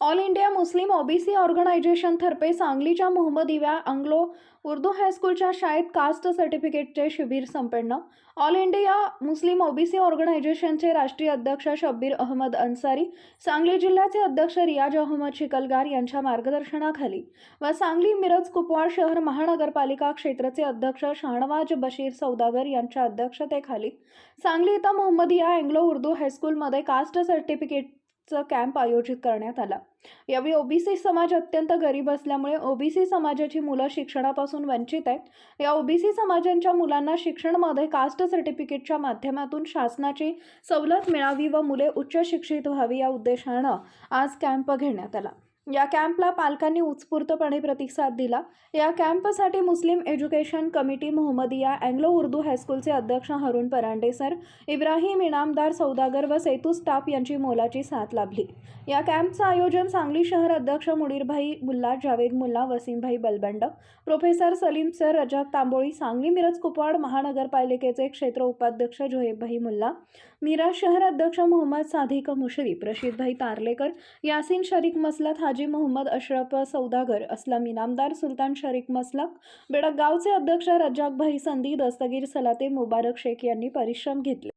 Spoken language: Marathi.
ऑल इंडिया मुस्लिम ओबीसी ऑर्गनायझेशनतर्फे सांगलीच्या मोहम्मद इव्या अंग्लो उर्दू हायस्कूलच्या शाळेत कास्ट सर्टिफिकेटचे शिबिर संपन्न. ऑल इंडिया मुस्लिम ओबीसी ऑर्गनायझेशनचे राष्ट्रीय अध्यक्ष शब्बीर अहमद अन्सारी सांगली जिल्ह्याचे अध्यक्ष रियाज अहमद शिकलगार यांच्या मार्गदर्शनाखाली व सांगली मिरज कुपवाड शहर महानगरपालिका क्षेत्राचे अध्यक्ष शाहनवाज बशीर सौदागर यांच्या अध्यक्षतेखाली सांगली इथं मोहम्मदिया अँग्लो उर्दू हायस्कूलमध्ये कास्ट सर्टिफिकेटचं कॅम्प आयोजित करण्यात आला. यावेळी ओबीसी समाज अत्यंत गरीब असल्यामुळे ओबीसी समाजाची मुलं शिक्षणापासून वंचित आहेत. या ओबीसी समाजांच्या मुलांना शिक्षणमध्ये कास्ट सर्टिफिकेटच्या माध्यमातून शासनाची सवलत मिळावी व मुले उच्च शिक्षित व्हावी या उद्देशानं आज कॅम्प घेण्यात आला. या कॅम्पला पालकांनी उत्स्फूर्तपणे प्रतिसाद दिला. या कॅम्पसाठी Muslim education committee Mohammadia Anglo Urdu हायस्कूलचे अध्यक्ष हरुण परांडे सर इब्राहिम इनामदार सौदागर व सेतू स्टाफ यांची मोलाची साथ लाभली. या कॅम्पचं आयोजन सांगली शहर अध्यक्ष मुडीरभाई मुल्ला जावेद मुल्ला वसीमभाई बलबंड प्रोफेसर सलीम सर रजाक तांबोळी सांगली मिरज कुपवाड महानगरपालिकेचे क्षेत्र उपाध्यक्ष जोहेबभाई मुल्ला मिराज शहर अध्यक्ष मोहम्मद साधिक मुशरीफ रशीदभाई तारलेकर यासिन शरीक मसलत हाजी मोहम्मद अशरफ सौदागर असलम इनामदार सुलतान शरीक मसलक बेडक गावचे अध्यक्ष रजाकभाई संदी दस्तगीर सलाते मुबारक शेख यांनी परिश्रम घेतले.